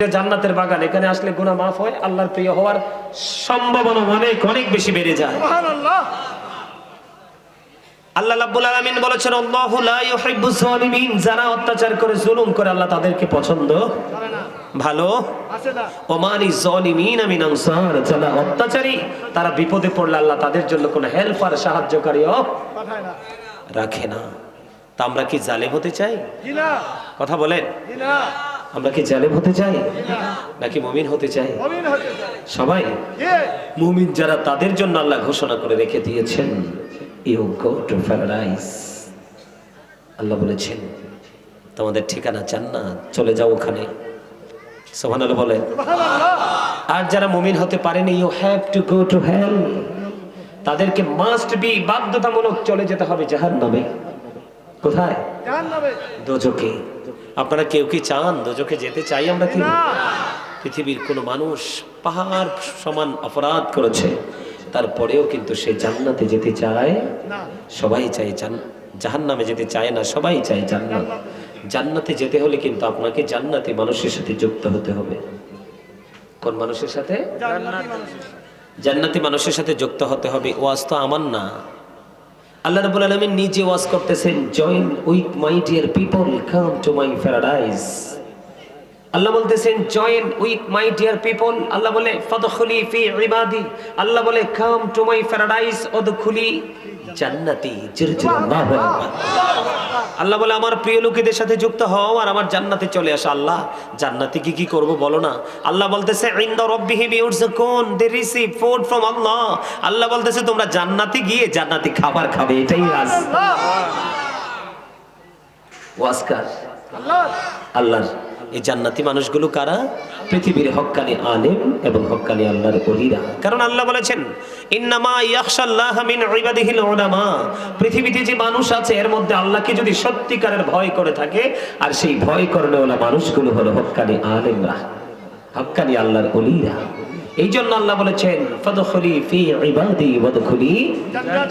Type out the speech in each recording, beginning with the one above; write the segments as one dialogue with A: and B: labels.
A: জান্নাতের বাগান এখানে আসলে গুনাহ মাফ হয় আল্লাহর প্রিয় হওয়ার সম্ভাবনা অনেক অনেক বেশি বেড়ে যায়। আল্লাহ রাব্বুল আলামিন বলেছেন আল্লাহু লা যারা অত্যাচার করে জুলুম করে আল্লাহ তাদেরকে পছন্দ
B: করে না।
A: ভালো?
B: আছে না।
A: ওমানি জালিমিন মিন আনসার যারা অত্যাচারী তারা বিপদে পড়লে আল্লাহ তাদের জন্য কোনো হেল্পার সাহায্যকারীও
B: পাঠায় না।
A: রাখে না। তা আমরা কি জালেম হতে চাই? কথা বলেন।
B: জি না?
A: আমরা কি জালেম হতে চাই? নাকি মুমিন হতে চাই? সবাই? মুমিন যারা তাদের জন্য আল্লাহ ঘোষণা করে রেখে দিয়েছেন you go to paradise Allah বলেছেন তোমাদের ঠিকানা চান না চলে যাও ওখানে। সোহান আল্লাহ বলেন আর যারা মুমিন হতে পারেনি you have to go to hell তাদেরকে মাস্ট বি বাধ্যতামূলক চলে যেতে হবে জাহান্নামে। কোথায়?
B: জাহান্নামে।
A: দোজকে আপনারা কেউ কি চান? দোজকে যেতে চাই আমরা কি? পৃথিবীর কোনো মানুষ পাহাড় সমান অপরাধ করেছে তারপরেও কিন্তু সে জান্নাতে যেতে চায়। সবাই চায় জান জাহান নামে যেতে চায় না সবাই চায় জান্নাত। জান্নাতে যেতে হলে কিন্তু আপনাকে জান্নাতি মানুষের সাথে যুক্ত হতে হবে। কোন মানুষের সাথে?
B: জান্নাতি মানুষের
A: জান্নাতি মানুষের সাথে যুক্ত হতে হবে। ওয়াজ তো আমার না। আল্লাহ রাব্বুল আলামিন নিজে ওয়াজ করতেছেন join with my dear people come to my paradise Allah বলতেছেন join with my dear people Allah বলে ফাদখুলি ফি ইবাদি আল্লাহ বলে কাম টু মাই প্যারাডাইস ওদখুলি জান্নাতি জোরে জোরে আল্লাহু আকবার আল্লাহ বলে আমার প্রিয় লোকেদের সাথে যুক্ত হও আর আমার জান্নাতে চলে আসো আল্লাহ। জান্নাতে কি কি করব বলো না? আল্লাহ বলতেছে ইনদা রাব্বিহিম ইউরযাকুন they receive food from Allah Allah বলতেছে তোমরা জান্নাতে গিয়ে জান্নাতি খাবার খাবে এটাই ওয়াসকার
B: আল্লাহ।
A: আল্লাহর। এই জান্নাতি মানুষগুলো কারা? পৃথিবীর হক্কানি আলেম এবং হক্কানি আল্লাহর বলিরা কারণ আল্লাহ বলেছেন, ইন্নামা ইয়াখশাল্লাহ মিন ইবাদিহিল উলামা। পৃথিবীতে যে মানুষ আছে, এর মধ্যে আল্লাহকে যদি সত্যিকারের ভয় করে থাকে, আর সেই ভয় করনেওয়ালা মানুষগুলো হলো হক্কানি আলেমরা, হক্কানি আল্লাহর অলিরা এই জন্য আল্লাহ বলেছেন ফাদখুলি ফি ইবাদি ওয়াদখুলি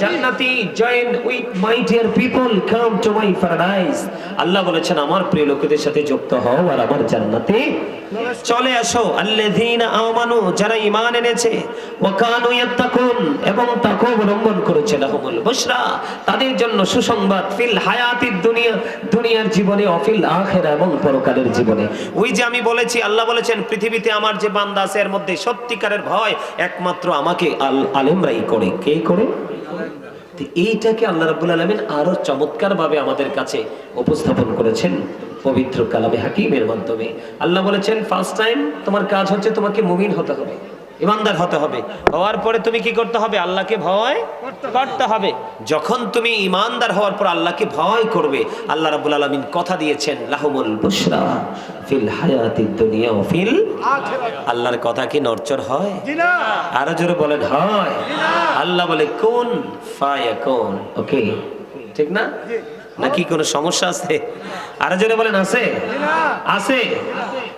A: জান্নাতি। Join with my dear people come to my paradise Allah বলেছেন আমার প্রিয় লোকেদের সাথে যুক্ত হও আর আমার জান্নাতে চলে আসো। আল্লাযীনা আমানু যারা ঈমান এনেছে ওয়া কানু ইয়াত্তাকুন এবং অবলম্বন করেছে লাহুমুল বুশরা। তাদের জন্য সুসংবাদ ফিল হায়াতিদ দুনিয়া, দুনিয়ার জীবনে, অফিল আখিরা এবং পরকালের জীবনে। ওই যে আমি বলেছি, আল্লাহ বলেছেন, পৃথিবীতে আমার যে বান্দা আছে, এর মধ্যে সত্যিকারের ভয় একমাত্র আমাকে আল আলেমরাই করে। কে করে? এইটাকে আল্লাহ রাব্বুল আলামিন আরও চমৎকার ভাবে আমাদের কাছে উপস্থাপন করেছেন পবিত্র কালামে হাকিমের মাধ্যমে। আল্লাহ বলেছেন ফার্স্ট টাইম তোমার কাজ হচ্ছে তোমাকে মুমিন হতে হবে। ইমানদার হতে হবে। হওয়ার পরে তুমি কি করতে হবে? আল্লাহকে ভয় করতে হবে। যখন তুমি ইমানদার হওয়ার পর আল্লাহকে ভয় করবে আল্লাহ রাব্বুল আলামিন কথা দিয়েছেন লাহুমুল বুশরা ফিল হায়াতিদ দুনিয়া ফিল আল্লাহর কথা কি নরচর হয়?
B: জি না
A: আরও জোরে বলেন হয়। আল্লাহ বলে কোন ফায়াকুন? ওকে ঠিক না?
B: জি।
A: নাকি কোনো সমস্যা আছে? আরও জোরে বলেন, আছে? আছে।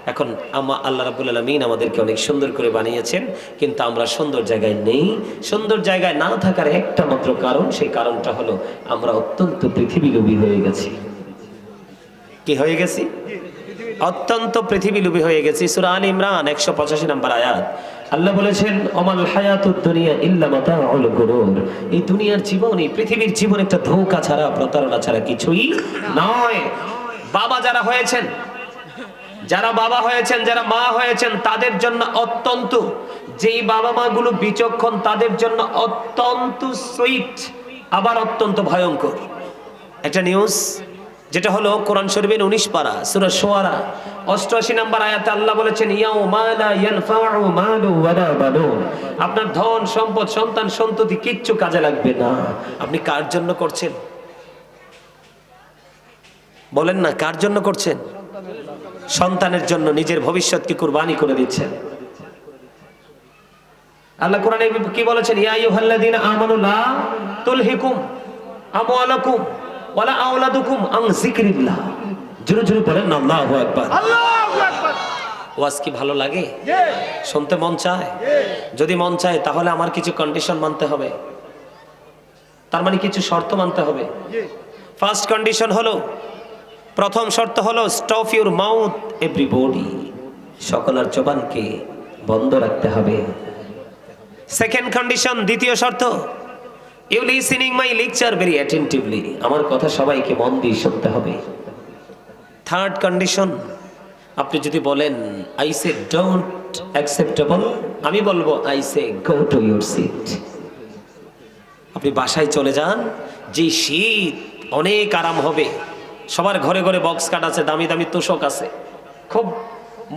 A: এখন আমা আল্লাহ রাব্বুল আলামিন আমাদেরকে অনেক সুন্দর করে বানিয়েছেন, কিন্তু আমরা সুন্দর জায়গায় নেই। সুন্দর জায়গায় না থাকার একটা মাত্র কারণ, সেই কারণটা হলো আমরা অত্যন্ত পৃথিবী লোভী হয়ে গেছি। কি হয়ে গেছি? অত্যন্ত পৃথিবী লোভী হয়ে গেছি। সূরা আল ইমরান 185 নম্বর আয়াত। আল্লাহ বলেছেন অমাল হায়াতুদ দুনিয়া ইল্লা মাতাউল গুরুর। এই দুনিয়ার জীবন, এই পৃথিবীর জীবন একটা ধোঁকা ছাড়া, প্রতারণা ছাড়া কিছুই নয়। বাবা যারা হয়েছেন, যারা বাবা হয়েছেন, যারা মা হয়েছেন, তাদের জন্য অত্যন্ত, যেই বাবা মা গুলো বিচক্ষণ, তাদের জন্য অত্যন্ত সুইট, আবার অত্যন্ত ভয়ঙ্কর। একটা নিউজ যেটা হলো কোরআন শরীফের উনিশ পারা, সূরা শুআরা অষ্টআশি নম্বর আয়াতে আল্লাহ বলেছেন আপনার ধন, সম্পদ, সন্তান, সন্ততি কিচ্ছু কাজে লাগবে না। আপনি কার জন্য করছেন? বলেন না, কার জন্য করছেন? সন্তানের জন্য, নিজের ভবিষ্যৎকে কুরবানি করে দিচ্ছেন। আল্লাহ কোরআনে কি বলেছেন? ইয়া আইয়ুহাল্লাযীনা আমানু লা তুলহিকুম আমওয়ালাকুম। ওয়ালা আওলাদুকুম আন যিকরিল্লাহ। জোরে জোরে বলেন না আল্লাহু আকবার।
B: আল্লাহু আকবার।
A: ওয়াজ কি ভালো লাগে? শুনতে মন চায়? যদি মন চায় তাহলে আমার কিছু কন্ডিশন মানতে হবে। তার মানে কিছু শর্ত মানতে হবে। ফার্স্ট কন্ডিশন হলো প্রথম শর্ত হলো stop your mouth every everybody সকলের জবানকে বন্ধ রাখতে হবে। সেকেন্ড কন্ডিশন দ্বিতীয় শর্ত you listening my lecture very attentively আমার কথা সবাইকে মন দিয়ে শুনতে হবে। থার্ড কন্ডিশন আপনি যদি বলেন আই সে ডোন্ট অ্যাকসেপ্টেবল আমি বলব I say go to your seat আপনি বাসায় চলে যান, যে শীত অনেক আরাম হবে। সবার ঘরে ঘরে বক্স কাট আছে, দামি দামি তোষক আছে। খুব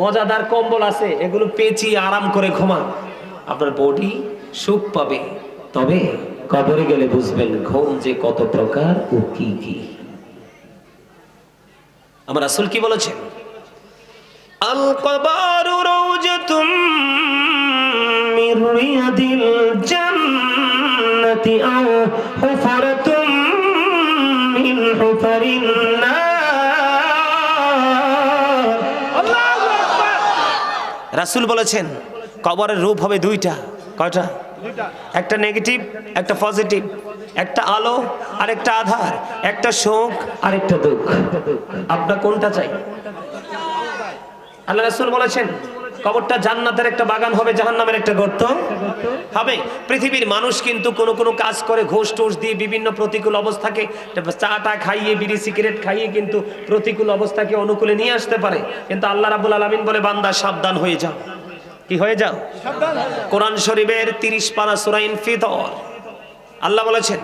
A: মজাদার কম্বল আছে, এগুলো পেঁচিয়ে আরাম করে ঘুমান। আপনার বডি সুখ পাবে। তবে কবরে গেলে বুঝবেন ঘুম যে কত প্রকার ও কি কি। আমার আসল কি বলেছেন? আল কবারু রাসূল বলেছেন, কবরের রূপ হবে দুইটা। কয়টা? একটা নেগেটিভ, একটা পজিটিভ, একটা আলো আর একটা আধার, একটা সুখ আর একটা দুঃখ। আপনার কোনটা চাই? আল্লাহ রাসূল বলেছেন, কবরটা জান্নাতের একটা বাগান হবে, জাহান্নামের একটা গর্ত হবে। পৃথিবীর মানুষ কিন্তু কোনো কোনো কাজ করে, ঘোষ টোষ দিয়ে বিভিন্ন প্রতিকূল অবস্থাকে, চাটা খাইয়ে, বিড়ি, সিগারেট খাইয়ে কিন্তু প্রতিকূল অবস্থাকে অনুকূলে নিয়ে আসতে পারে। কিন্তু আল্লাহ রাবুল আলমিন বলে, বান্দা সাবধান হয়ে যাও। কি হয়ে যাও
B: সাবধান হয়ে যাও।
A: কোরআন শরীফের তিরিশ পারা সুরাইন ফিতর আল্লাহ বলেছেন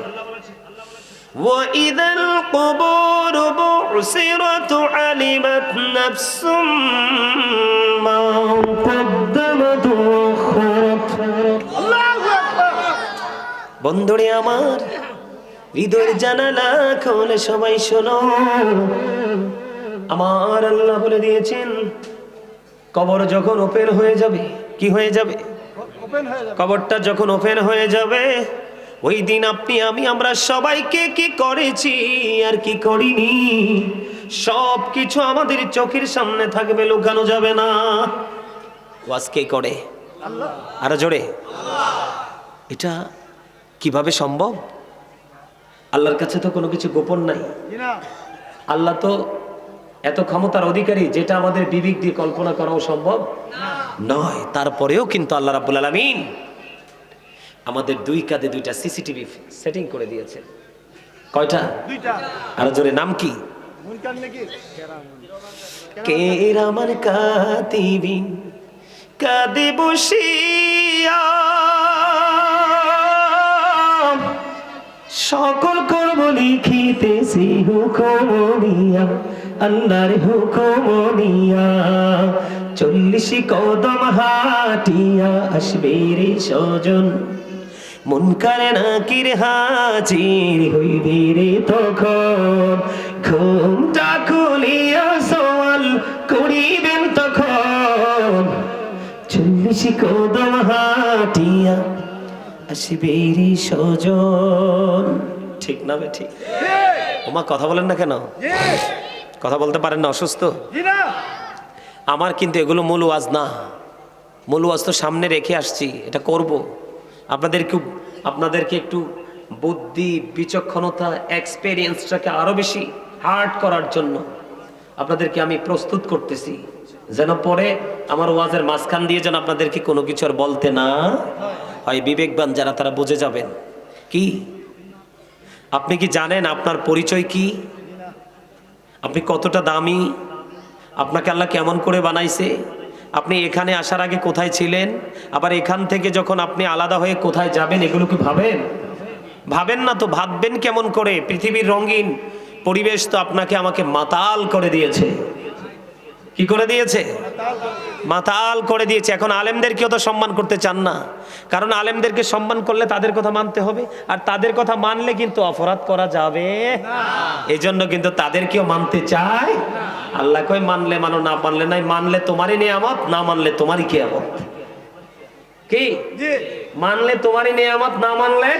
A: وإذا القبور بعثرت علمت نفس ما قدمت وأخرت
B: আল্লাহু আকবার
A: বন্ধুরে আমার হৃদয়ের জানালা খোলে সবাই শোনো আমার আল্লাহ বলে দিয়েছেন কবর যখন ওপেন হয়ে যাবে কি হয়ে যাবে? কবরটা যখন ওপেন হয়ে যাবে ওই দিন আপনি আমি আমরা সবাইকে কি করেছি আর কি করিনি? সব কিছু আমাদের চোখের সামনে থাকবে লুকানো যাবে না। ওয়াজ কে করে?
B: আল্লাহ।
A: আরও জোরে। এটা কীভাবে সম্ভব? আল্লাহর কাছে তো কোনো কিছু গোপন নাই। আল্লাহ তো এত ক্ষমতার অধিকারী যেটা আমাদের বিবেক দিয়ে কল্পনা করাও সম্ভব? নয়। তারপরেও কিন্তু আল্লাহ রাব্বুল আলামিন আমাদের দুই কাঁধে দুইটা সিসিটিভি সেটিং করে দিয়েছেন। কয়টা? আর জোরে নাম কি?
B: মুনকার নাকি
A: কে? আমার কাতিবিন কাঁদে বসিয়া। সকল কর্ম লিখিতেছি হুকুমনিয়া আল্লাহর হুকুমনিয়া চল্লিশ কদম হাটিয়া আসবে রে সজন মন কারে নাকির হাজির হইবে রে তখন? ঘুমটা খুলিয়া সওয়াল করিবেন তখন। চল্লিশ কদম হাটিয়া আসবে রে সজন ঠিক না বে ঠিক? ওমা কথা বলেন না কেন? কথা বলতে পারেন না অসুস্থ? আমার কিন্তু এগুলো মূল ওয়াজ না। মূল ওয়াজ তো সামনে রেখে আসছি এটা করব। আপনাদেরকে আপনাদেরকে একটু বুদ্ধি বিচক্ষণতা এক্সপেরিয়েন্সটাকে আরও বেশি হার্ড করার জন্য আপনাদেরকে আমি প্রস্তুত করতেছি। যেন পরে আমার ওয়াজের মাঝখান দিয়ে যেন আপনাদেরকে কোনো কিছু আর বলতে না হয়। বিবেকবান যারা তারা বুঝে যাবেন। কি? আপনি কি জানেন আপনার পরিচয় কি? আপনি কতটা দামি? আপনাকে আল্লাহ কেমন করে বানাইছে? আপনি এখানে আসার আগে কোথায় ছিলেন? আবার এখান থেকে যখন আপনি আলাদা হয়ে কোথায় যাবেন, এগুলো কি ভাবেন? ভাবেন না তো, ভাববেন কেমন করে? পৃথিবীর রঙিন পরিবেশ তো আপনাকে আমাকে মাতাল করে দিয়েছে। কি করে দিয়েছে? মাতাল করে দিয়েছে। এখন আলেমদেরকেও তো সম্মান করতে চান না। কারণ আলেমদেরকে সম্মান করলে তাদের কথা মানতে হবে। আর তাদের কথা মানলে কিন্তু অপরাধ করা যাবে। এই জন্য কিন্তু তাদেরকেও মানতে চায় আল্লাহ কই মানলে মানো না মানলে নাই। মানলে তোমারই নিয়ামত না মানলে তোমারই কেয়ামত। কি? মানলে তোমারই নিয়ামত না মানলে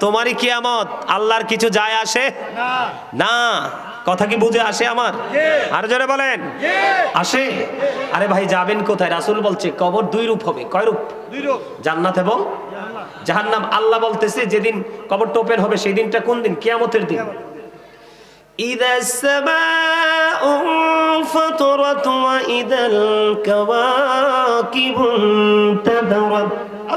B: তোমারই
A: কিয়ামত। আল্লাহর কিছু যায় আসে?
B: না।
A: কথা কি বুঝে আসে আমার
B: জি।
A: আর জোরে বলেন
B: জি
A: আসে আরে ভাই যাবেন কোথায় রাসূল বলছে কবর দুই রূপ হবে কয় রূপ
B: দুই রূপ
A: জান্নাত এবং
B: জান্নাত।
A: জাহান্নাম আল্লাহ বলতেছে যেদিন কবরটা ওপেন হবে সেই দিনটা কোন দিন কিয়ামতের দিন إذا السماء انفطرت وإذا الكواكب انتثرت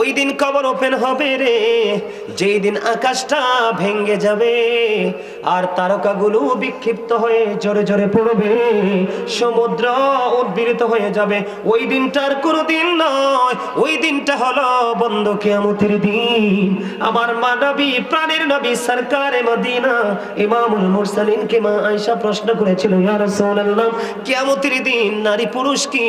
A: ওই দিন কবর ওপেন হবে রে। যেই দিন আকাশটা ভেঙ্গে যাবে আর তারকাগুলো বিক্ষিপ্ত হয়ে জোরে জোরে পড়বে, সমুদ্র উদ্বীরিত হয়ে যাবে। ওই দিনটার কোনো দিন নয়, ওই দিনটা হলো বন্ধ কেয়ামতের দিন। আমার মানবী প্রাণের নবী, সরকারে মদিনা, ইমামুল মুরসালিন কে মা আয়েশা প্রশ্ন করেছিল, ইয়া রাসূলুল্লাহ, কিয়ামতের দিন নারী পুরুষ কি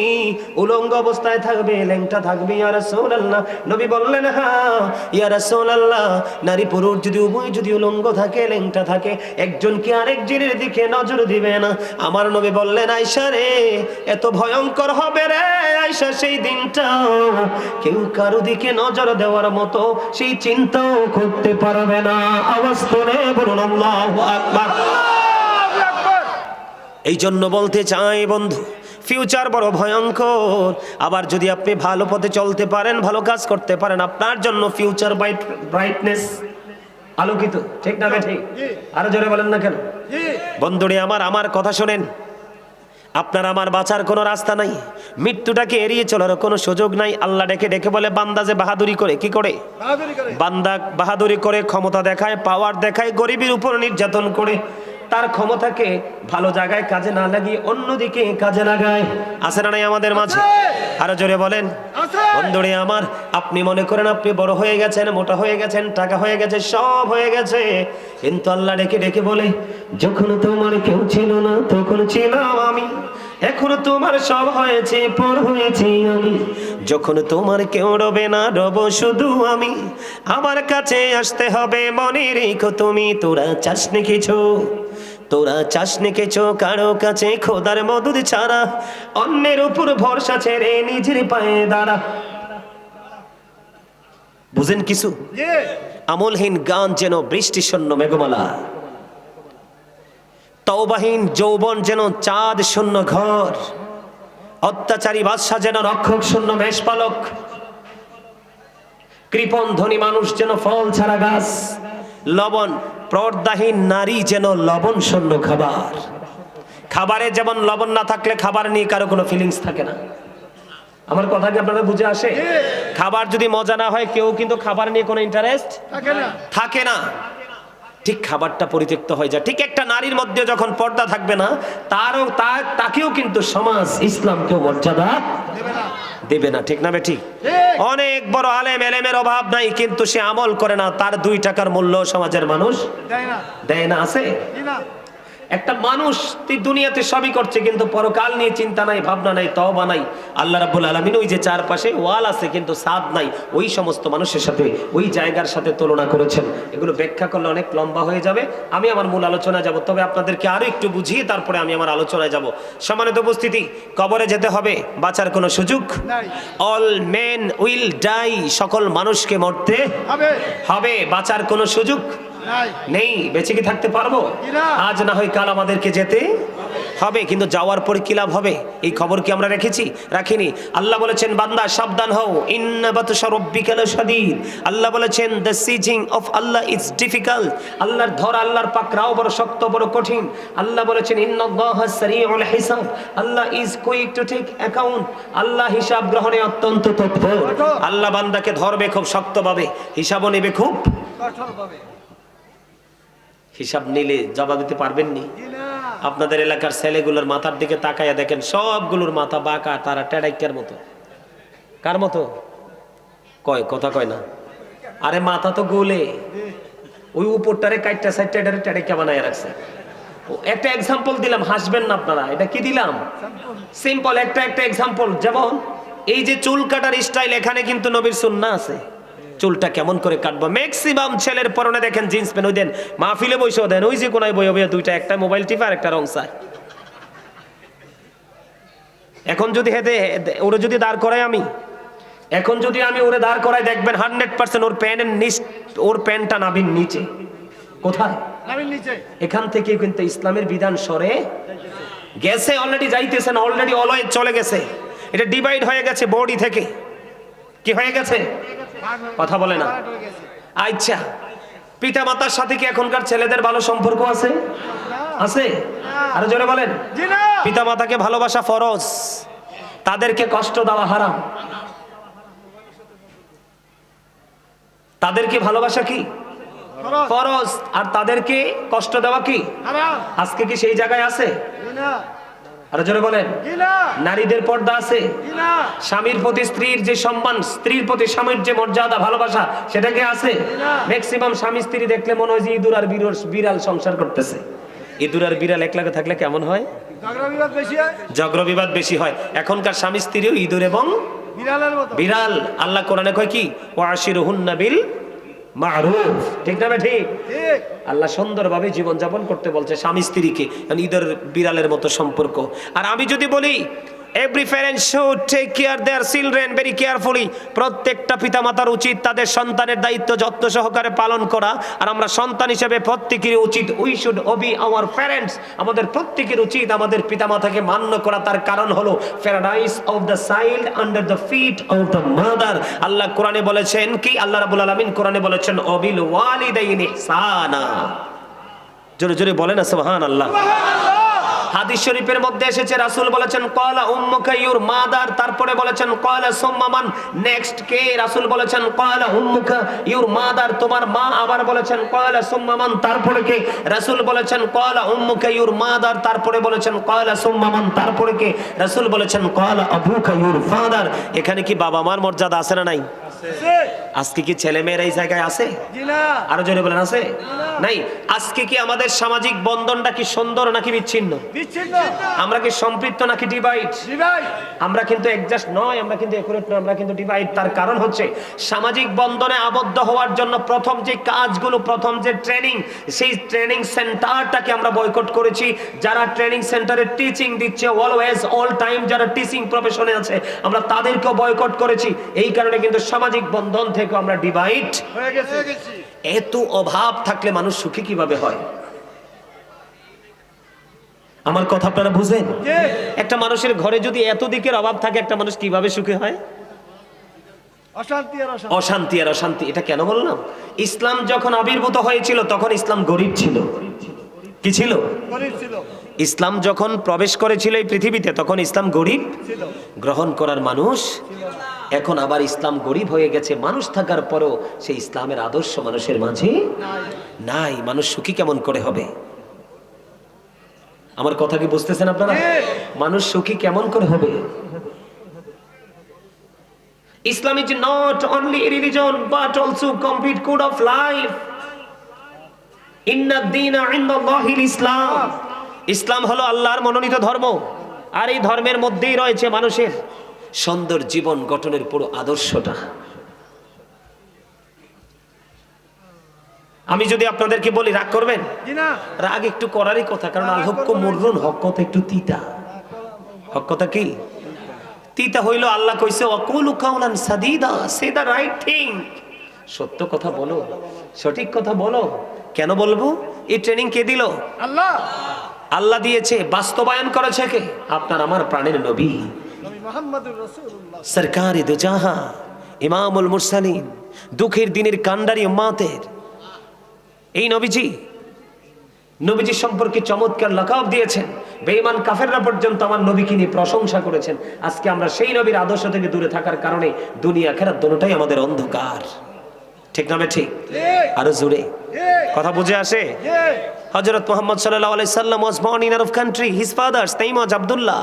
A: উলঙ্গ অবস্থায় থাকবে, ল্যাংটা থাকবে? ইয়া রাসূলুল্লাহ নবী বললেন হ্যাঁ ইয়া রাসূলুল্লাহ নারী পুরুষ যদি উভয় যদি উলঙ্গ থাকে লেংটা থাকে একজন কি আরেকজনের দিকে নজর দিবে না? আমার নবী বললেন আয়েশা রে এত ভয়ঙ্কর হবে রে আয়েশা সেই দিনটা কেউ কারও দিকে নজর দেওয়ার মতো সেই চিন্তাও করতে পারবে না। আওয়াজ করে বলুন আল্লাহু আকবার।
B: আল্লাহু আকবার।
A: এই জন্য বলতে চাই বন্ধু ফিউচার বড় ভয়ঙ্কর। আবার যদি আপনি ভালো পথে চলতে পারেন ভালো কাজ করতে পারেন আপনার জন্য ফিউচার ব্রাইটনেস আলোকিত। ঠিক না ঠিক? আরও জোরে বলেন না কেন? বন্ধুরে আমার আমার কথা শোনেন। আপনার আমার বাঁচার কোনো রাস্তা নাই। মৃত্যুটাকে এড়িয়ে চলার কোনো সুযোগ নাই। আল্লাহ ডেকে ডেকে বলে বান্দা যে বাহাদুরি করে কি করে? বান্দা বাহাদুরি করে ক্ষমতা দেখায় পাওয়ার দেখায় গরিবের উপর নির্যাতন করে। তার ক্ষমতাকে ভালো জায়গায় কাজে না লাগিয়ে অন্যদিকে কাজে লাগায়। আছে না নাই আমাদের মাঝে? আরও জোরে বলেন। বন্ধুরে আমার আপনি মনে করেন আপনি বড় হয়ে গেছেন মোটা হয়ে গেছেন টাকা হয়ে গেছে সব হয়ে গেছে। কিন্তু আল্লাহ ডেকে ডেকে বলে যখন তোমার কেউ ছিল না তখন ছিলাম আমি। এখন তোমার সব হয়েছে পর হয়েছে আমি। যখন তোমার কেউ রবে না রব শুধু আমি। আমার কাছে আসতে হবে মনে রেখো তুমি তোরা চাসনি কিছু? তোরা চাসনি কিছু কারও কাছে খোদার মদুদ ছাড়া অন্যের উপর ভরসা ছেড়ে নিজের পায়ে দাঁড়া। বুঝেন কিছু? আমলহীন গান যেন বৃষ্টি শূন্য মেঘমালা। তওবাহীন যৌবন যেন চাঁদ শূন্য ঘর। অত্যাচারী বাদশা যেন রক্ষক শূন্য মেষপালক। কৃপণ ধনী মানুষ যেন ফল ছাড়া গাছ। লবণ পর্দাহীন নারী যেন লবণ শূন্য খাবার। খাবারে যেমন লবণ না থাকলে খাবার নিয়ে কারও কোনো ফিলিংস থাকে না। আমার কথা কি আপনাদের বুঝে আসে? খাবার যদি মজা না হয় কেউ কিন্তু খাবার নিয়ে কোনো ইন্টারেস্ট
B: থাকে না।
A: থাকে না। ঠিক খাবারটা পরিত্যক্ত হয়ে যায়। ঠিক একটা নারীর মধ্যে যখন পর্দা থাকবে না তারও তাকেও কিন্তু সমাজ ইসলাম কেউ মর্যাদা
B: দেবে না।
A: দেবে না ঠিক না বে ঠিক।
B: ঠিক
A: অনেক বড় আলেম এলেমের অভাব নাই কিন্তু সে আমল করে না তার দুই টাকার মূল্য সমাজের মানুষ
B: দেয় না।
A: দেয় না আছে?
B: না।
A: একটা মানুষ তুই দুনিয়াতে সবই করছে কিন্তু পরকাল নিয়ে চিন্তা নাই ভাবনা নাই তওবা নাই। আল্লাহ রাব্বুল আলামিন ওই যে চারপাশে ওয়াল আছে কিন্তু সাদ নাই। ওই সমস্ত মানুষের সাথে ওই জায়গার সাথে তুলনা করেছেন। এগুলো ব্যাখ্যা করলে অনেক লম্বা হয়ে যাবে। আমি আমার মূল আলোচনায় যাব তবে আপনাদেরকে আরও একটু বুঝিয়ে তারপরে আমি আমার আলোচনায় যাব। সম্মানিত উপস্থিতি কবরে যেতে হবে বাঁচার কোনো সুযোগ? অল মেন উইল ডাই সকল মানুষকে মরতে
B: হবে।
A: হবে বাঁচার কোনো সুযোগ?
B: নাই।
A: বেঁচে কি থাকতে পারব? আজ না হয় কাল আমাদেরকে যেতে হবে কিন্তু যাওয়ার পরে কি লাভ হবে? এই খবর কি আমরা রেখেছি? রাখিনি। আল্লাহ বলেছেন বান্দা সাবধান হও। ইন্না বাতশা রাব্বিকা লাশাদীদ। আল্লাহ বলেছেন the seizing of Allah is difficult আল্লাহর ধর আল্লাহর পাকড়াও বড় শক্ত বড় কঠিন। আল্লাহ বলেছেন সারিউল হিসাব। Allah is quick to take account Allah হিসাব গ্রহণে অত্যন্ত তৎপর। আল্লাহ বান্দাকে ধরবে খুব শক্তভাবে। হিসাবও নেবে খুব
B: কঠোর পাবে
A: হিসাব নিলে জবাব দিতে পারবেননি। আপনাদের এলাকার ছেলেগুলোর মাথার দিকে তাকাইয়া দেখেন, সবগুলোর মাথা বাঁকা, তারা টেডাইকার মতো। কার মতো? কয়, কথা কয় না। আরে মাথা তো গোলে। ওই উপরটারে কাইটটা সাইডটা এটারে টেডাইকা বানায় রাখছে একটা এক্সাম্পল দিলাম, হাসবেন না আপনারা। এটা কি দিলাম? সিম্পল একটা একটা এক্সাম্পল যেমন, এই যে চুল কাটার স্টাইল এখানে কিন্তু নবীর সুন্না আছে। চুলটা কেমন করে কাটবো? ম্যাক্সিমাম ছেলের পরনে দেখেন জিন্স প্যান্ট ওই দেন মাহফিলে বসেও দেন ওই যে কোনায় বই বইয়া দুইটা একটা মোবাইল টিপা আর একটা রং চায়। এখন যদি হেতে ওরে যদি দাঁড় করাই আমি এখন যদি আমি ওরে দাঁড় করাই দেখবেন হান্ড্রেড পার্সেন্ট ওর প্যান্টের নিচ ওর প্যান্টটা নাবির নিচে। কোথায়? এখান থেকে কিন্তু ইসলামের বিধান সরে গেছে অলরেডি যাইতেছেন অলরেডি অলয় চলে গেছে। এটা ডিভাইড হয়ে গেছে বডি থেকে। কি হয়ে গেছে? কথা বলে না। আচ্ছা পিতা মাতার সাথে কি এখনকার ছেলেদের ভালো সম্পর্ক আছে? আছে? আরও জোরে বলেন।
B: জি না।
A: পিতা মাতাকে ভালোবাসা ফরজ তাদেরকে কষ্ট দেওয়া হারাম। তাদেরকে ভালোবাসা কি? ফরজ। আর তাদেরকে কষ্ট দেওয়া কি? আজকে কি সেই জায়গায় আছে? আরও জোরে বলেন। নারীদের পর্দা আছে। স্বামীর প্রতি স্ত্রীর যে সম্মান স্ত্রীর প্রতি স্বামীর যে মর্যাদা ভালোবাসা সেটা কি আছে? ম্যাক্সিমাম স্বামী স্ত্রী দেখলে মনে হয় যে ইঁদুর আর বিড়াল সংসার করতেছে। ইঁদুর আর বিড়াল একলাগে থাকলে কেমন হয়?
B: বিবাদ বেশি হয়?
A: এখনকার স্বামী স্ত্রীও ইঁদুর এবং বিড়াল। আল্লাহ কোরআনে কয় কি? মারুফ। ঠিক না না ঠিক।
B: ঠিক
A: আল্লাহ সুন্দরভাবে জীবনযাপন করতে বলছে স্বামী স্ত্রীকে ঈদের বিড়ালের মতো সম্পর্ক। আর আমি যদি বলি every parent should take care their children very carefully প্রত্যেকটা পিতামাতার উচিত তাদের সন্তানের দায়িত্ব যত্ন সহকারে পালন করা। আর আমরা সন্তান হিসেবে প্রত্যেকের উচিত we should obey our parents আমাদের প্রত্যেকের উচিত আমাদের পিতামাতাকে মান্য করা। তার কারণ হলো paradise of the child under the feet of the mother Allah কোরআনে বলেছেন কি? আল্লাহ রাবুল আলামিন কোরআনে বলেছেন, অবিল ওয়ালিদাইন ইহসানা। জোরে জোরে বলেন না সুবহান আল্লাহ হাদিস শরীফের মধ্যে এসেছে, রাসূল বলেছেন কলা উম্মুকা ইউর মাদার তারপরে বলেছেন কলা সুম্মামান নেক্সট কে রাসূল বলেছেন কলা উম্মুকা ইউর মাদার তোমার মা আবার বলেছেন কলা সুম্মামান তারপরে কে? রাসূল বলেছেন কলা উম্মুকা ইউর মাদার তারপরে বলেছেন কলা সুম্মামান তারপরে কে? রাসূল বলেছেন কলা আবুকা ইউর ফাদার এখানে কি বাবা মার মর্যাদা আছে না নাই? আজকে কি ছেলে মেয়েরা এই জায়গায় আছে? আরও জোরে বলেন আছে? নাই। আজকে কি আমাদের সামাজিক বন্ধনটা কি সুন্দর নাকি বিচ্ছিন্ন?
B: বিচ্ছিন্ন।
A: আমরা কি সম্পৃক্ত নাকি ডিভাইড আমরা কিন্তু একজাস্ট নয় আমরা কিন্তু একুরেট নয় আমরা কিন্তু ডিভাইড তার কারণ হচ্ছে সামাজিক বন্ধনে আবদ্ধ হওয়ার জন্য প্রথম যে কাজগুলো প্রথম যে ট্রেনিং সেই ট্রেনিং সেন্টারটাকে আমরা বয়কট করেছি। যারা ট্রেনিং সেন্টারে টিচিং দিচ্ছে অলওয়েজ অল টাইম যারা টিচিং প্রফেশনে আছে আমরা তাদেরকেও বয়কট করেছি। এই কারণে কিন্তু সামাজিক বন্ধন থেকে আমরা ডিভাইড
B: হয়ে গেছে।
A: এত অভাব থাকলে মানুষ সুখী কীভাবে হয়? আমার কথা আপনারা বুঝেন? একটা মানুষের ঘরে যদি এত দিকের অভাব থাকে একটা মানুষ কীভাবে সুখী হয়?
B: অশান্তি আর অশান্তি।
A: অশান্তি আর অশান্তি এটা কেন বললাম? ইসলাম যখন আবির্ভূত হয়েছিল তখন ইসলাম গরিব ছিল। কি ছিল? ইসলাম যখন প্রবেশ করেছিল এই পৃথিবীতে তখন ইসলাম গরিব গ্রহণ করার মানুষ এখন আবার ইসলাম গরিব হয়ে গেছে, মানুষ থাকার পরেও সেই ইসলামের আদর্শ মানুষের মাঝে নাই। মানুষ সুখী কেমন করে হবে? আমার কথা কি বুঝতেছেন আপনারা? মানুষ সুখী কেমন করে হবে? Islam is not only religion but also complete code of life Islam. Islam হলো আল্লাহর মনোনীত ধর্ম। আর এই ধর্মের মধ্যেই রয়েছে মানুষের। সুন্দর জীবন গঠনের পুরো আদর্শটা। আমি যদি আপনাদেরকে বলি রাগ করবেন? রাগ একটু করারই কথা কারণ আল হক্ক মররুন হক কথা একটু তিতা। হক কথা কি? তিতা হইল আল্লাহ কইছে অকুলু কাউলান সাদিদা সে দা রাইট থিং সত্য কথা বলো সঠিক কথা বলো। কেন বলব? এই ট্রেনিং কে দিল?
B: আল্লাহ।
A: আল্লাহ দিয়েছে বাস্তবায়ন করেছে কে? আপনার আমার প্রাণের নবী। সরকারি দুজাহা ইমামুল মুরসালিন দুঃখের দিনের কান্ডারি উম্মাতের। এই নবীজি নবীজি সম্পর্কে চমৎকার লকাব দিয়েছেন। বেঈমান কাফেররা পর্যন্ত আমার নবীকে নিয়ে প্রশংসা করেছেন। আজকে আমরা সেই নবীর আদর্শ থেকে দূরে থাকার কারণে দুনিয়া খেরার দোনোটাই আমাদের অন্ধকার। ঠিক না ঠিক? আরও জোরে। কথা বুঝে আসে? হজরত মোহাম্মদ সাল্লাহ আলাই সাল্লাম was born in of country his father's name was Abdullah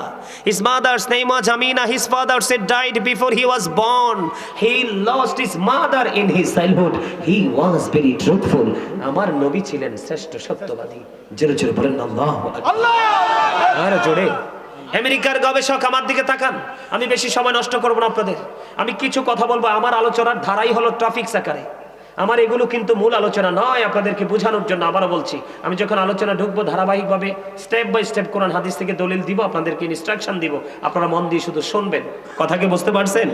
A: his mother's name was Amina his father's it died before he was born he lost his mother in his childhood he was very truthful আমার নবী ছিলেন শ্রেষ্ঠ সত্যবাদী। জোরে জোরে বলেন আল্লাহ
B: আল্লাহ
A: আরে জোরে। আমেরিকার গবেষক আমার দিকে তাকান। আমি বেশি সময় নষ্ট করব না আপনাদের। আমি কিছু কথা বলব। আমার আলোচনার ধারাই হলো ট্রাফিক সাকারে আমার এগুলো কিন্তু মূল আলোচনা নয় আপনাদেরকে বোঝানোর জন্য আবারও বলছি। আমি যখন আলোচনা ঢুকবো ধারাবাহিকভাবে স্টেপ বাই স্টেপ কোরআন হাদিস থেকে দলিল দিব আপনাদেরকে ইনস্ট্রাকশন দিব আপনারা মন দিয়ে শুধু শুনবেন। কথা কি বুঝতে পারছেন?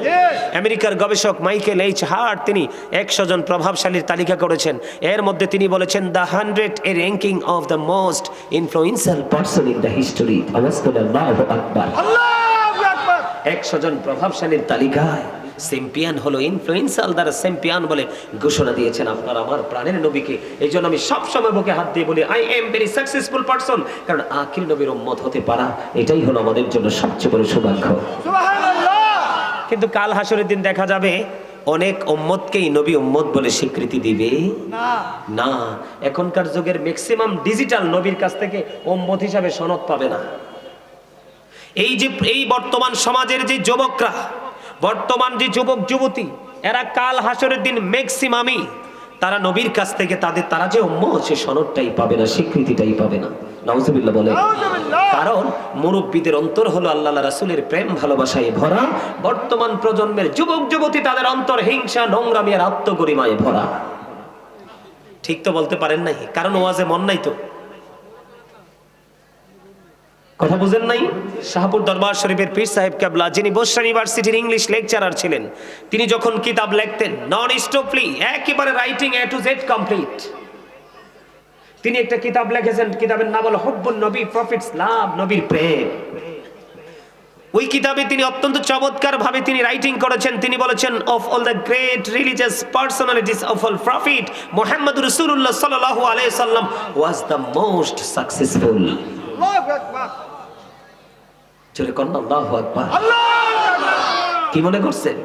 A: আমেরিকার গবেষক মাইকেল এইচ হার্ট তিনি একশো জন প্রভাবশালীর তালিকা করেছেন। এর মধ্যে তিনি বলেছেন the hundred a ranking of the most influential person in
B: the history
A: একশো জন প্রভাবশালীর তালিকায় চ্যাম্পিয়ন হলো ইনফ্লুয়েন্সাল দ্বারা চ্যাম্পিয়ন বলে ঘোষণা দিয়েছেন আপনার আমার প্রাণের নবীকে। এই জন্য আমি সবসময় বুকে হাত দিয়ে বলি I am very successful person কারণ আখির নবীর উম্মত হতে পারা এটাই হলো আমাদের জন্য সবচেয়ে বড় সৌভাগ্য। কিন্তু কাল হাসরের দিন দেখা যাবে অনেক উম্মতকেই নবী উম্মত বলে স্বীকৃতি দিবে।
B: না।
A: না এখনকার যুগের ম্যাক্সিমাম ডিজিটাল নবীর কাছ থেকে উম্মত হিসাবে সনদ পাবে না। এই যে এই বর্তমান সমাজের যে যুবকরা বর্তমান যে যুবক যুবতী এরা কাল হাসরের দিন ম্যাক্সিমামই তারা নবীর কাছ থেকে তাদের তারা যে উম্ম সে সনদটাই পাবে না স্বীকৃতিটাই পাবে না। নাউজুবিল্লাহ বলে। কারণ মুরব্বীদের অন্তর হলো আল্লাহ রাসূলের প্রেম ভালোবাসায় ভরা। বর্তমান প্রজন্মের যুবক যুবতী তাদের অন্তর হিংসা নোংরামি আর আত্মগরিমায় ভরা। ঠিক তো বলতে পারেন নাই? কারণ ওয়াজে মন নাই তো। কথা বুঝেন নাই? শাহপুর দরবার শরীফের পীর সাহেব কাবলা, যিনি বোস্ট ইউনিভার্সিটির ইংলিশ লেকচারার ছিলেন, তিনি যখন কিতাব লিখতেন নন স্টপলি একেবারে writing A to Z complete তিনি একটা কিতাব লিখেছেন, কিতাবের নাম হলো হব্বুন নবী প্রফিটস লাভ নবীর প্রেম। ওই কিতাবে তিনি অত্যন্ত চমৎকার ভাবে তিনি রাইটিং করেছেন, তিনি বলেছেন of all the great religious personalities of all prophet Muhammad রসুল্লাহ সাল্লাহ আলাইহি সাল্লাম ওয়াজ দ্য মোস্ট সাকসেসফুল
B: আল্লাহু
A: জোরে কন্যা আল্লাহ আকবার। কি মনে করছেন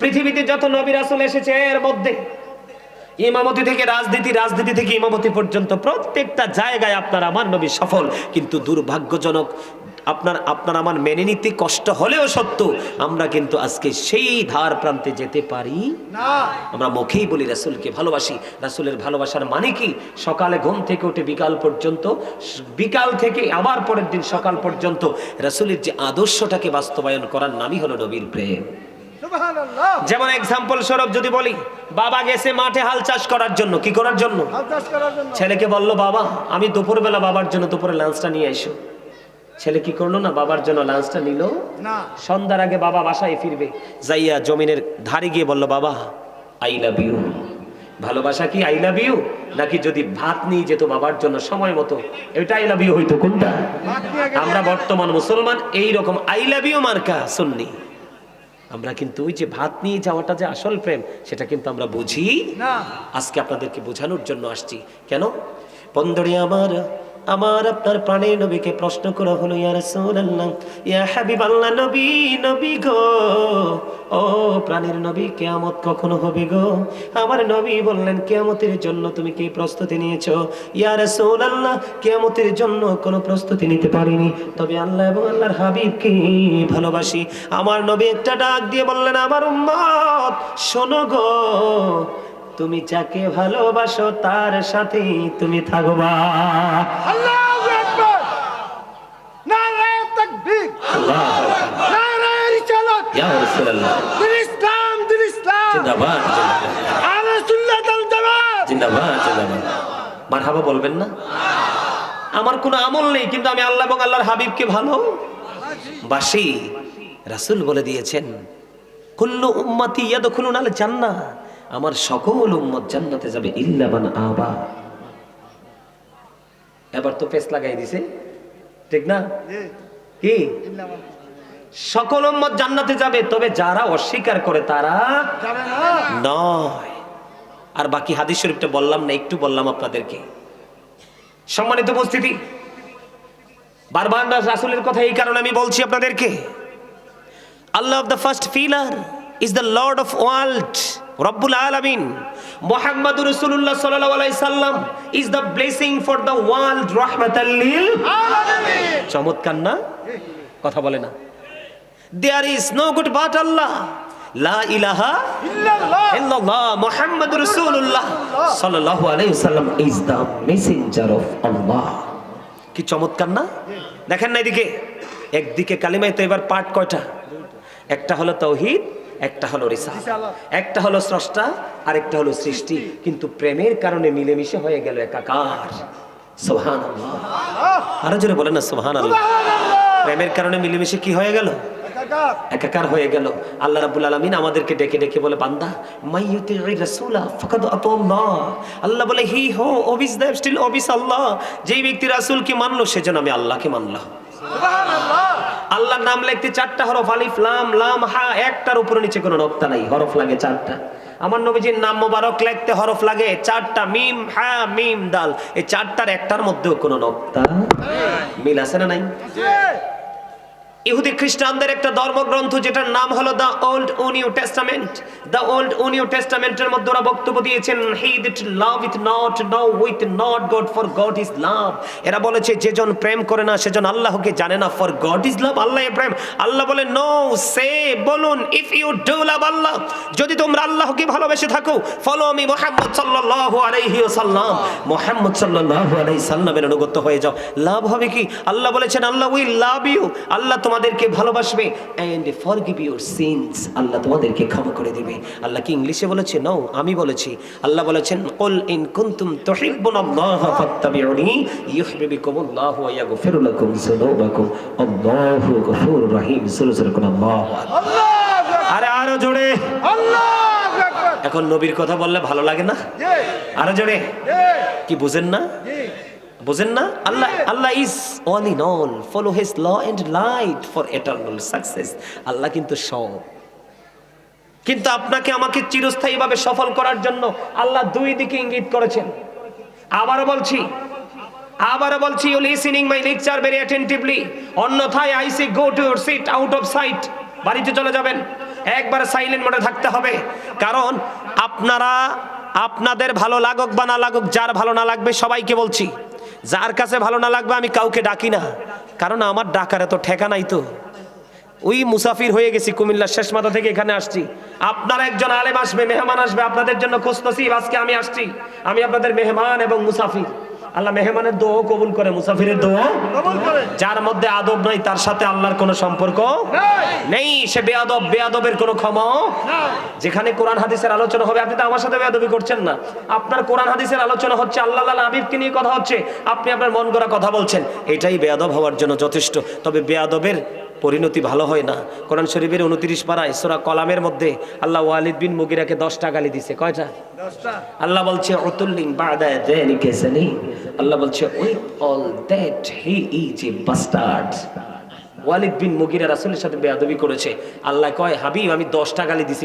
A: পৃথিবীতে যত নবী আসল এসেছে, এর মধ্যে ইমামতি থেকে রাজনীতি রাজনীতি থেকে ইমামতি পর্যন্ত প্রত্যেকটা জায়গায় আপনার, আমার নবী সফল, কিন্তু দুর্ভাগ্যজনক আপনার আপনার আমার মেনে নিতে কষ্ট হলেও সত্য আমরা কিন্তু আজকে সেই ধার প্রান্তে যেতে পারি।
B: না।
A: আমরা মুখেই বলি রাসূলকে ভালোবাসি। রাসূলের ভালোবাসার মানে কি? সকালে ঘুম থেকে উঠে বিকাল পর্যন্ত বিকাল থেকে আবার পরের দিন সকাল পর্যন্ত রাসূলের যে আদর্শটাকে বাস্তবায়ন করার নামই হলো নবীর প্রেম। যেমন এক্সাম্পল স্বরূপ যদি বলি বাবা গেছে মাঠে হাল চাষ করার জন্য কি করার জন্য?
B: করার জন্য।
A: ছেলেকে বলল বাবা আমি দুপুরবেলা বাবার জন্য দুপুরে লাঞ্চটা নিয়ে এসো। ছেলে কি করল না বাবার জন্য লাঞ্চটা নিল?
B: না।
A: সন্ধ্যার আগে বাবা বাসায় ফিরবে। যাইয়া জমিনের ধারে গিয়ে বলল বাবা আই লাভ ইউ ভালোবাসা কি আই লাভ ইউ নাকি যদি ভাত নিয়ে যেত বাবার জন্য সময় মতো? এটা আই লাভ ইউ হইতো কোনটা? আমরা বর্তমান মুসলমান এই রকম আই লাভ ইউ মার্কা শুননি আমরা কিন্তু ওই যে ভাত নিয়ে যাওয়াটা যে আসল প্রেম সেটা কিন্তু আমরা বুঝি।
B: না।
A: আজকে আপনাদেরকে বোঝানোর জন্য আসছি। কেন? বন্ধুরে আমার আমার আপনার প্রাণের নবীকে প্রশ্ন করা হলো, ইয়া রাসূলুল্লাহ, ইয়া হাবিবাল্লাহ, নবী নবী গো, ও প্রাণের নবী কিয়ামত কখন হবে গো? আমার নবী বললেন, কিয়ামতের জন্য তুমি কি প্রস্তুতি নিয়েছো? ইয়া রাসূলুল্লাহ, কিয়ামতের জন্য কোনো প্রস্তুতি নিতে পারিনি। তবে আল্লাহ এবং আল্লাহর হাবিবকে ভালোবাসি। আমার নবী একটা ডাক দিয়ে বললেন, আমার উম্মত, শোনো গো তুমি যাকে ভালোবাসো তার সাথে তুমি থাকবা। মারহাবা বলবেন না? আমার কোনো আমল নেই কিন্তু আমি আল্লাহ এবং আল্লাহর হাবিবকে ভালো বাসি। রাসূল বলে দিয়েছেন কুল্লু উম্মতি ইয়াদখুলুন আল জান্নাহ। আমার সকল উম্মত জান্নাতে যাবে ইল্লা মান আবা। এবার তো পেস লাগাই দিছে। ঠিক না? কি? সকল উম্মত জান্নাতে যাবে তবে যারা অস্বীকার করে তারা নয়। আর বাকি হাদিস শরীফটা বললাম না একটু বললাম আপনাদেরকে। সম্মানিত উপস্থিতি বারবার রাসূলের কথা এই কারণে আমি বলছি আপনাদেরকে। Allah of the first pillar is the lord of world রব্বুল আলামিন মুহাম্মাদুর রাসূলুল্লাহ সাল্লাল্লাহু আলাইহি সাল্লাম is the blessing for the world রাহমাতাল লিল
B: আলামিন।
A: চমৎকার না? কথা বলে না। There is no good but Allah লা ইলাহা
B: ইল্লাল্লাহ।
A: ইল্লাল্লাহ মুহাম্মাদুর রাসূলুল্লাহ সাল্লাল্লাহু আলাইহি ওয়াসাল্লাম is the messenger of Allah কি চমৎকার না? দেখেন না এদিকে। একদিকে কালিমায় তো এবার পাঠ কয়টা? একটা হলো তাওহীদ একটা হলো রিসাল একটা হলো স্রষ্টা আরেকটা হলো সৃষ্টি। কিন্তু প্রেমের কারণে মিলেমিশে হয়ে গেল একাকার। সোহান আরও জোরে বলেন না সোহান প্রেমের কারণে মিলেমিশে কি হয়ে গেল?
B: একাকার।
A: হয়ে গেল। আল্লাহ রাব্বুল আলামিন আমাদেরকে ডেকে ডেকে বলে বান্দা মাইয়ুতির রাসূলা ফাকাদ আতাল্লাহ আল্লাহ। বলে হি হো অবিস দেব স্টিল অবিস আল্লাহ। যেই ব্যক্তি রাসূলকে মানলো সেজন্য আমি আল্লাহকে মানলাম।
B: সুবহানাল্লাহ।
A: আল্লাহর নাম লিখতে চারটা হরফ, আলিফ, লাম লাম, হা, একটার উপরে নিচে কোনো নক্তা নাই, হরফ লাগে চারটা। আমার নবীজির নাম মোবারক লিখতে হরফ লাগে চারটা, মিম, হা, মিম, দাল। এই চারটার একটার মধ্যেও কোনো নক্তা মিল আছে না নাই? ইহুদি খ্রিস্টানদের একটা ধর্মগ্রন্থ যেটার নাম হলো the old new testament. The old new টেস্টামেন্টের মধ্যে ওরা বক্তব্য দিয়েছেন he that loveth not knoweth not God for God is love এরা বলেছে যেজন প্রেম করে না সেজন আল্লাহকে জানে না for God is love Allah প্রেম। আল্লাহ বলে নো সে বলুন if you do love Allah, যদি তোমরা আল্লাহকে ভালোবেসে থাকো ফলো আমি মোহাম্মদ সাল্লাল্লাহু আলাইহি ওয়াসাল্লাম। মোহাম্মদ সাল্লাল্লাহু আলাইহি সাল্লামের অনুগত হয়ে যাও। লাভ হবে কি? আল্লাহ বলেছেন, আল্লাহ উইল লাভ ইউ আল্লাহ তোমাদেরকে ভালোবাসবে and forgive your sins Allah তোমাদেরকে ক্ষমা করে দিবে। আল্লাহ কি ইংলিশে বলেছে নো আমি বলেছি। আল্লাহ বলেছেন কুল ইন কুনতুম তুহিব্বুনাল্লাহ ফাত্তাবিউনি ইউহিব্বুকুমুল্লাহু ওয়া ইয়াগফিরু লাকুম যুনুবাকুম আল্লাহু গফুরুর রহিম সুরে সুরে কোন আল্লাহ
B: আল্লাহু আকবার।
A: আরে আরও জোরে।
B: আল্লাহু আকবার।
A: এখন নবীর কথা বললে ভালো লাগে না? আরও জোরে। কি বুঝেন না?
B: জি।
A: বুঝেন না? Allah Allah is all in all follow his law and light for eternal success Allah কিন্তু সব। কিন্তু আপনাকে আমাকে চিরস্থায়ীভাবে সফল করার জন্য আল্লাহ দুই দিকে ইঙ্গিত করেছেন। আবারও বলছি আবারও বলছি you listening my lecture very attentively অন্যথায় I see go to your seat out of sight বাড়িতে চলে যাবেন। একবার সাইলেন্ট মোডে থাকতে হবে। কারণ আপনারা, আপনাদের ভালো লাগুক বা না লাগুক, যার ভালো না লাগবে সবাইকে বলছি। যার কাছে ভালো না লাগবে, আমি কাউকে ডাকি না। কারণ আমার ডাকার এত ঠেকা নাই তো। ওই মুসাফির হয়ে গেছি কুমিল্লার শেষ মাথা থেকে এখানে আসছি। আপনার একজন আলেম আসবে, মেহমান আসবে, আপনাদের জন্য খোঁজ আজকে আমি আসছি। আমি আপনাদের মেহমান এবং মুসাফির। আল্লাহ মেহমানের দোয়া কবুল করে মুসাফিরের দোয়া
B: কবুল করে।
A: যার মধ্যে আদব নাই তার সাথে আল্লাহর কোনো সম্পর্ক
B: নাই।
A: নেই। সে বেয়াদব বেয়াদবের কোনো ক্ষমা
B: না
A: যেখানে কোরআন হাদিসের আলোচনা হবে আপনি তো আমার সাথে বেয়াদবি করছেন না। আপনার কোরআন হাদিসের আলোচনা হচ্ছে আল্লাহ আল্লাহ হাবিবকে নিয়ে কথা হচ্ছে আপনি আপনার মন করা কথা বলছেন। এটাই বেয়াদব হওয়ার জন্য যথেষ্ট। তবে বেয়াদবের পরিণতি ভালো হয় না। কোরআন শরীফের উনত্রিশ পাড়ায় সোরা কলামের মধ্যে আল্লাহ ওয়ালিদ বিন মুগিরাকে দশটা গালি দিছে। কয়টা? আল্লাহ বলছে অতুল্লিং আল্লাহ বলছে with all that he is a bastard. Walid bin Mughira রাসুলের সাথে বেয়াদবি করেছে। আল্লাহ কয় হাবিব আমি দশটা গালি দিছি।